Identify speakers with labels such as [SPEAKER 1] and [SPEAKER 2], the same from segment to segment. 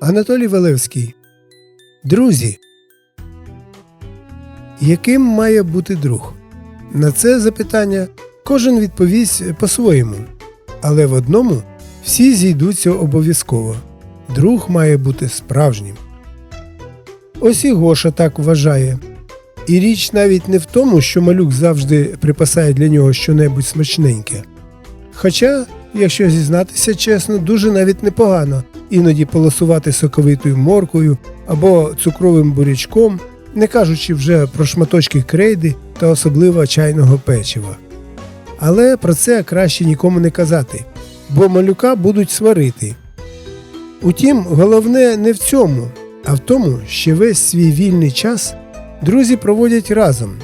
[SPEAKER 1] Анатолій Валевський. Друзі. Яким має бути друг? На це запитання кожен відповість по-своєму. Але в одному всі зійдуться обов'язково. Друг має бути справжнім. Ось і Гоша так вважає. І річ навіть не в тому, що малюк завжди припасає для нього щонебудь смачненьке. Хоча, якщо зізнатися чесно, дуже навіть непогано іноді полосувати соковитою моркою або цукровим бурячком, не кажучи вже про шматочки крейди та особливо чайного печива. Але про це краще нікому не казати, бо малюка будуть сварити. Утім, головне не в цьому, а в тому, що весь свій вільний час друзі проводять разом.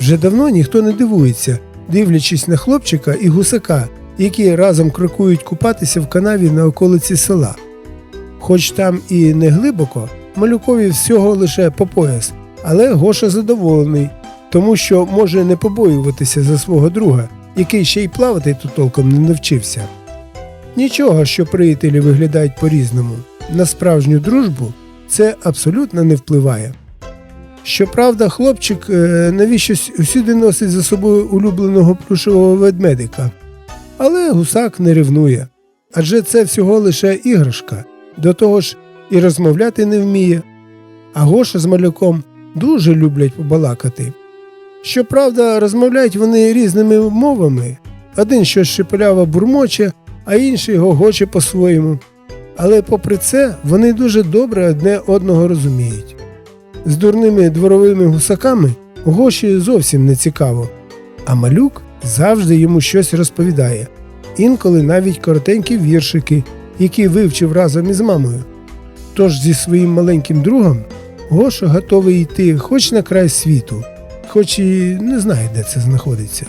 [SPEAKER 1] Вже давно ніхто не дивується, дивлячись на хлопчика і гусака, які разом крокують купатися в канаві на околиці села. Хоч там і не глибоко, малюкові всього лише по пояс, але Гоша задоволений, тому що може не побоюватися за свого друга, який ще й плавати тут толком не навчився. Нічого, що приятелі виглядають по-різному, на справжню дружбу це абсолютно не впливає. Щоправда, хлопчик е, навіщось усюди носить за собою улюбленого плюшевого ведмедика. Але гусак не ревнує. Адже це всього лише іграшка, до того ж і розмовляти не вміє. А Гоша з малюком дуже люблять побалакати. Щоправда, розмовляють вони різними мовами. Один щось шепеляво бурмоче, а інший гогоче по-своєму. Але попри це вони дуже добре одне одного розуміють. З дурними дворовими гусаками Гоші зовсім не цікаво, а малюк завжди йому щось розповідає, інколи навіть коротенькі віршики, які вивчив разом із мамою. Тож зі своїм маленьким другом Гоша готовий йти хоч на край світу, хоч і не знає, де це знаходиться.